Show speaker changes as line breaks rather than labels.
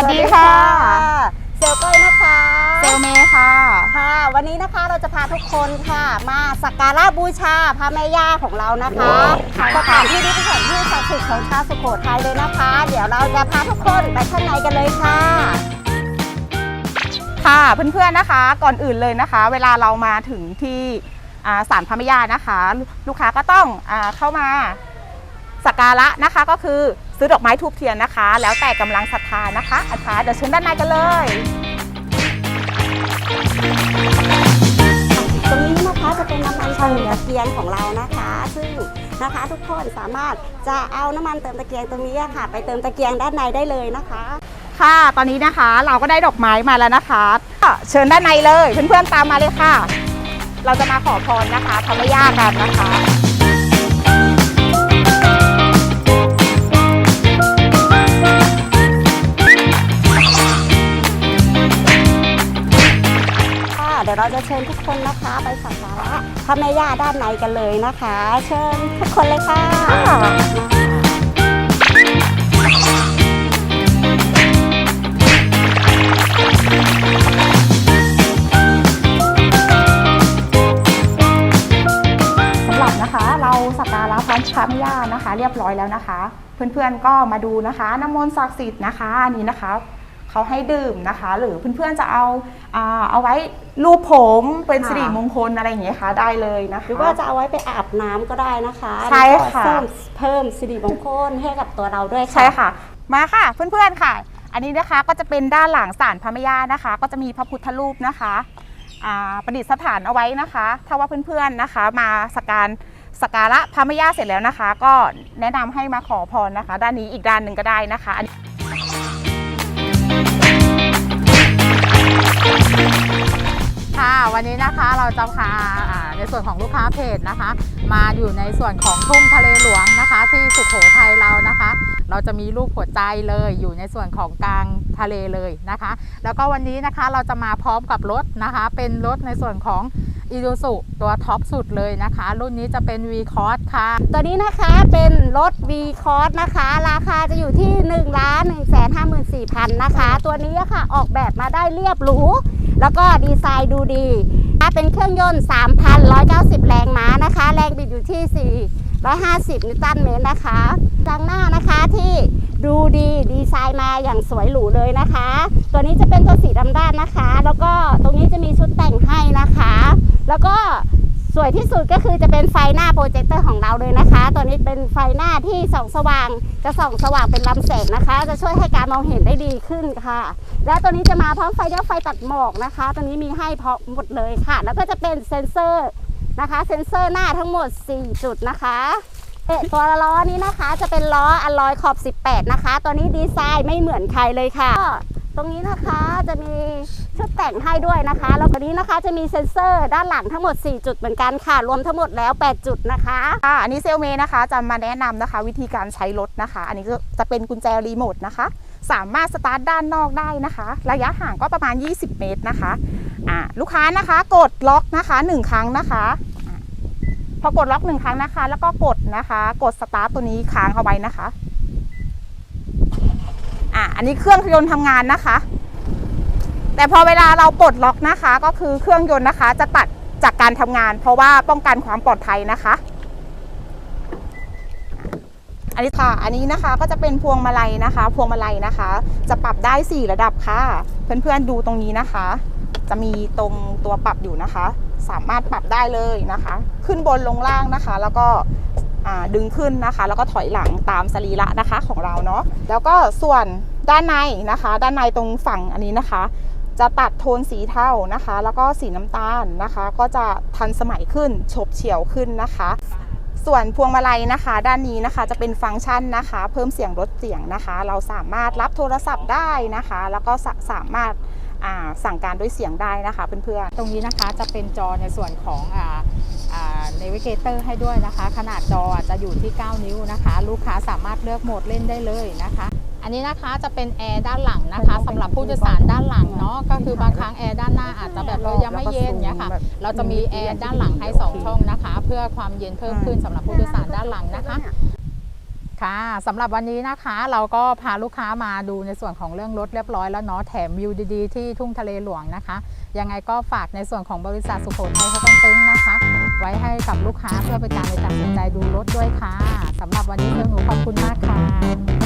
วัสดีค่ะ
เซลเก้ยนะคะ
เซลเมค่ะ
ค่ะ วันนี้นะคะเราจะพาทุกคนค่ะ มาสักการะบูชาพระแม่ย่าของเรานะคะ
ใช่
ส
ค่ะ
ถานที่นี้เป็นสถานที่ศักดิ์สิทธิ์ของชาวสุโขทัยเลยนะคะ เดี๋ยวเราจะพาทุกคนไปข้างในกันเลยค่ะ
ค่ะเพื่อนๆนะคะก่อนอื่นเลยนะคะ เวลาเรามาถึงที่อ่าศาลพระแม่ย่านะคะ ลูกค้าก็ต้องอาเข้ามาสักการะนะคะก็คือ ซื้อดอกไม้ทูบเทียนนะคะ แล้วแต่กำลังศรัทธานะคะอาจารย์เดี๋ยวเชิญด้านในกันเลย
ตรงนี้นะคะจะเป็นน้ำมันเติมตะเกียงของเรานะคะ ซึ่งนะคะทุกคนสามารถจะเอาน้ำมันเติมตะเกียงตรงนี้ค่ะ ไปเติมตะเกียงด้านในได้เลยนะคะ
ค่ะ ตอนนี้นะคะเราก็ได้ดอกไม้มาแล้วนะคะก็เชิญด้านในเลยเพื่อนๆตามมาเลยค่ะ เราจะมาขอพรนะคะพระแม่ย่ากันนะคะ
เชิญทุกคนนะคะไปสักการะพระแม่ย่าด้านในกันเลยนะคะ เชิญทุกคนเลยค่ะ
สำหรับนะคะเราสักการะพระพระแม่ย่านะคะ เรียบร้อยแล้วนะคะ เพื่อนๆก็มาดูนะคะน้ำมนต์ศักดิ์สิทธิ์นะคะอันนี้นะคะ เขาให้ดื่มนะคะ หรือเพื่อนๆจะเอาอ่าเอาไว้รูปผมเป็นสิริมงคลอะไรอย่างเงี้ยค่ะได้เลยนะคะ
หรือว่าจะเอาไว้ไปอาบน้ำก็ได้นะคะ
ใช่ค่ะ
แล้วก็เพิ่มเพิ่มสิริมงคลให้กับตัวเราด้วยค่ะ
ใช่ค่ะ มาค่ะเพื่อนๆค่ะ อันนี้นะคะก็จะเป็นด้านหลังศาลพระแม่ย่านะคะ ก็จะมีพระพุทธรูปนะคะอ่าประดิษฐานเอาไว้นะคะ ถ้าว่าเพื่อนๆนะคะ มาสักการสักการะพระแม่ย่าเสร็จแล้วนะคะ ก็แนะนำให้มาขอพรนะคะ ด้านนี้อีกด้านหนึ่งก็ได้นะคะ
วันนี้นะคะเราจะพาในส่วนของลูกค้าเพจนะคะ มาอยู่ในส่วนของทุ่งทะเลหลวงนะคะ ที่สุโขทัยเรานะคะ เราจะมีรูปหัวใจเลยอยู่ในส่วนของกลางทะเลเลยนะคะ แล้วก็วันนี้นะคะเราจะมาพร้อมกับรถนะคะ เป็นรถในส่วนของอีดูสุตัวท็อปสุดเลยนะคะ รุ่นนี้จะเป็น V c o s ค่ะ
ตัวนี้นะคะเป็นรถ V c o s นะคะ ราคาจะอยู่ที่1นึ่งล้านหนึ่งแสนห้าหมื่นสี่พันนะคะ ตัวนี้ค่ะออกแบบมาได้เรียบหรู แล้วก็ดีไซน์ดูดีเป็นเครื่องยนต์ 3,190 แรงม้านะคะ แรงบิดอยู่ที่ 450 นิวตันเมตรนะคะจังหน้านะคะที่ดูดีดีไซน์มาอย่างสวยหรูเลยนะคะ ตัวนี้จะเป็นตัวสีดำด้านนะคะ แล้วก็ตรงนี้จะมีชุดแต่งให้นะคะ แล้วก็สวยที่สุดก็คือจะเป็นไฟหน้าโปรเจคเตอร์ของเราเลยนะคะ ตัวนี้เป็นไฟหน้าที่ส่องสว่าง จะส่องสว่างเป็นลำแสงนะคะ จะช่วยให้การมองเห็นได้ดีขึ้นค่ะ และตัวนี้จะมาพร้อมไฟเลี้ยวไฟตัดหมอกนะคะ ตัวนี้มีให้พร้อมหมดเลยค่ะ แล้วก็จะเป็นเซ็นเซอร์นะคะ เซ็นเซอร์หน้าทั้งหมด 4 จุดนะคะเอ่อตัวล้อนี้นะคะจะเป็นล้ออลลอยขอบ 18 นะคะ ตัวนี้ดีไซน์ไม่เหมือนใครเลยค่ะ ตรงนี้นะคะจะมีชุดแต่งให้ด้วยนะคะแล้วตัวนี้นะคะจะมีเซ็นเซอร์ด้านหลังทั้งหมด 4 จุดเหมือนกันค่ะ รวมทั้งหมดแล้ว 8 จุดนะคะ
ค่ะอันนี้เซลเมนะคะจะมาแนะนำนะคะ วิธีการใช้รถนะคะ อันนี้ก็จะเป็นกุญแจรีโมทนะคะ สามารถสตาร์ทด้านนอกได้นะคะ ระยะห่างก็ประมาณ 20 เมตรนะคะอ่าลูกค้านะคะกดล็อกนะคะ 1 ครั้งนะคะพอกดล็อกหนึ่งครั้งนะคะ แล้วก็กดนะคะ กดสตาร์ทตัวนี้ค้างเอาไว้นะคะ อ่าอันนี้เครื่องยนต์ทำงานนะคะ แต่พอเวลาเราปลดล็อกนะคะ ก็คือเครื่องยนต์นะคะ จะตัดจากการทำงาน เพราะว่าป้องกันความปลอดภัยนะคะ อันนี้ค่ะ อันนี้นะคะก็จะเป็นพวงมาลัยนะคะ พวงมาลัยนะคะ จะปรับได้ 4 ระดับค่ะ เพื่อนๆดูตรงนี้นะคะ จะมีตรงตัวปรับอยู่นะคะ สามารถปรับได้เลยนะคะ ขึ้นบนลงล่างนะคะ แล้วก็ ดึงขึ้นนะคะ แล้วก็ถอยหลังตามสรีระนะคะของเราเนาะแล้วก็ส่วนด้านในนะคะ ด้านในตรงฝั่งอันนี้นะคะ จะตัดโทนสีเทานะคะ แล้วก็สีน้ำตาลนะคะ ก็จะทันสมัยขึ้นฉบเฉี่ยวขึ้นนะคะ ส่วนพวงมาลัยนะคะ ด้านนี้นะคะจะเป็นฟังก์ชันนะคะ เพิ่มเสียงลดเสียงนะคะ เราสามารถรับโทรศัพท์ได้นะคะ แล้วก็สามารถ สั่งการด้วยเสียงได้นะคะเพื่อนๆ
ตรงนี้นะคะจะเป็นจอในส่วนของอ่าอ่า navigator ให้ด้วยนะคะ ขนาดจอจะอยู่ที่ 9 นิ้วนะคะ ลูกค้าสามารถเลือกโหมดเล่นได้เลยนะคะอันนี้นะคะจะเป็นแอร์ด้านหลังนะคะสำหรับผู้โดยสารด้านหลังเนาะก็คือบางครั้งแอร์ด้านหน้าอาจจะแบบเรายังไม่เย็นเนี่ยค่ะ เราจะมีแอร์ด้านหลังให้ 2 ช่องนะคะ เพื่อความเย็นเพิ่มขึ้นสำหรับผู้โดยสารด้านหลังนะคะ ค่ะสำหรับวันนี้นะคะเราก็พาลูกค้ามาดูในส่วนของเรื่องรถเรียบร้อยแล้วเนาะแถมวิวดีๆที่ทุ่งทะเลหลวงนะคะ ยังไงก็ฝากในส่วนของบริษัทสุโขทัยเขาต้องตึงนะคะ ไว้ให้กับลูกค้าเพื่อเป็นการในตัดสินใจดูรถด้วยค่ะสำหรับวันนี้เพื่อนหนูขอบคุณมากค่ะ